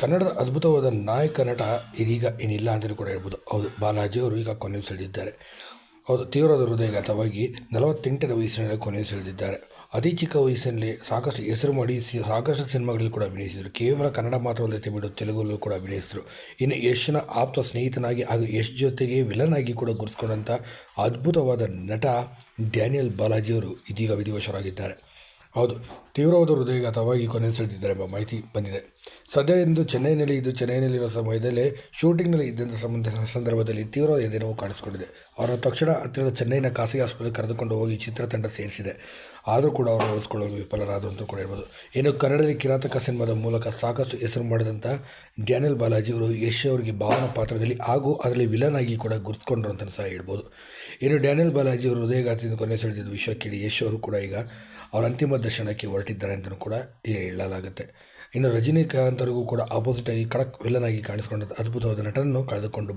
ಕನ್ನಡದ ಅದ್ಭುತವಾದ ನಾಯಕ ನಟ ಇದೀಗ ಏನಿಲ್ಲ ಅಂತಲೂ ಕೂಡ ಹೇಳ್ಬೋದು. ಹೌದು, ಬಾಲಾಜಿ ಅವರು ಈಗ ಕೊನೆಯುಸಿಳಿದಿದ್ದಾರೆ ಹೌದು ತೀವ್ರದ ಹೃದಯಘಾತವಾಗಿ ನಲವತ್ತೆಂಟನೇ ವಯಸ್ಸಿನಲ್ಲಿ ಕೊನೆಯುಸಿಳಿದಿದ್ದಾರೆ ಅತಿ ಚಿಕ್ಕ ವಯಸ್ಸಿನಲ್ಲಿ ಸಾಕಷ್ಟು ಹೆಸರು ಮಾಡಿ ಸಾಕಷ್ಟು ಸಿನಿಮಾಗಳಲ್ಲಿ ಕೂಡ ಅಭಿನಯಿಸಿದರು. ಕೇವಲ ಕನ್ನಡ ಮಾತ್ರವಲ್ಲದೆ ಬಿಡು ತೆಲುಗುಲ್ಲೂ ಕೂಡ ಅಭಿನಯಿಸಿದರು. ಇನ್ನು ಯಶ್ನ ಆಪ್ತ ಸ್ನೇಹಿತನಾಗಿ ಹಾಗೂ ಯಶ್ ಜೊತೆಗೆ ವಿಲನ್ ಆಗಿ ಕೂಡ ಗುರುಸ್ಕೊಂಡಂಥ ಅದ್ಭುತವಾದ ನಟ ಡ್ಯಾನಿಯಲ್ ಬಾಲಾಜಿಯವರು ಇದೀಗ ವಿಧಿವಶರಾಗಿದ್ದಾರೆ. ಹೌದು. ತೀವ್ರವಾದ ಹೃದಯಘಾತವಾಗಿ ಕೊನೆಯುಸಿಳಿದಿದ್ದಾರೆ ಎಂಬ ಮಾಹಿತಿ ಬಂದಿದೆ. ಸದ್ಯ ಇಂದು ಚೆನ್ನೈನಲ್ಲಿ ಇದ್ದು ಚೆನ್ನೈನಲ್ಲಿರುವ ಸಮಯದಲ್ಲೇ ಶೂಟಿಂಗ್ನಲ್ಲಿ ಇದ್ದಂಥ ಸಂಬಂಧ ಸಂದರ್ಭದಲ್ಲಿ ತೀವ್ರವಾದ ಎದೆನೋವು ಕಾಣಿಸಿಕೊಂಡಿದೆ. ಅವರ ತಕ್ಷಣ ಹತ್ತಿರದ ಚೆನ್ನೈನ ಖಾಸಗಿ ಆಸ್ಪತ್ರೆಗೆ ಕರೆದುಕೊಂಡು ಹೋಗಿ ಚಿತ್ರತಂಡ ಸೇರಿಸಿದೆ. ಆದರೂ ಕೂಡ ಅವರು ಉಳಿಸ್ಕೊಳ್ಳಲು ವಿಫಲರಾದರು ಅಂತ ಕೂಡ ಹೇಳ್ಬೋದು. ಇನ್ನು ಕನ್ನಡದಲ್ಲಿ ಕಿರಾತಕ ಸಿನಿಮಾದ ಮೂಲಕ ಸಾಕಷ್ಟು ಹೆಸರು ಮಾಡಿದಂಥ ಡ್ಯಾನಿಯಲ್ ಬಾಲಾಜಿ ಅವರು ಯಶ್ ಅವರಿಗೆ ಭಾವನ ಪಾತ್ರದಲ್ಲಿ ಹಾಗೂ ಅದರಲ್ಲಿ ವಿಲನ್ ಆಗಿ ಕೂಡ ಗುರುತಿಸ್ಕೊಂಡ್ರು ಅಂತ ಸಹ ಹೇಳ್ಬೋದು. ಇನ್ನು ಡ್ಯಾನಿಯಲ್ ಬಾಲಾಜಿ ಅವರು ಹೃದಯಘಾತದಿಂದ ಕೊನೆ ಸೆಳೆದಿದ್ದ ವಿಷಯ ಕೇಳಿ ಯಶ್ ಅವರು ಕೂಡ ಈಗ ಅವರ ಅಂತಿಮ ದರ್ಶನಕ್ಕೆ ಹೊರಟಿದ್ದಾರೆ ಅಂತಲೂ ಕೂಡ ಹೇಳಲಾಗುತ್ತೆ. ಇನ್ನು ರಜನಿಕಾಂತ್ ಅವರಿಗೂ ಕೂಡ ಆಪೋಸಿಟ್ ಆಗಿ ಕಡಕ್ ವಿಲನ್ ಆಗಿ ಕಾಣಿಸಿಕೊಂಡ ಅದ್ಭುತವಾದ ನಟನನ್ನು ಕಳೆದುಕೊಂಡು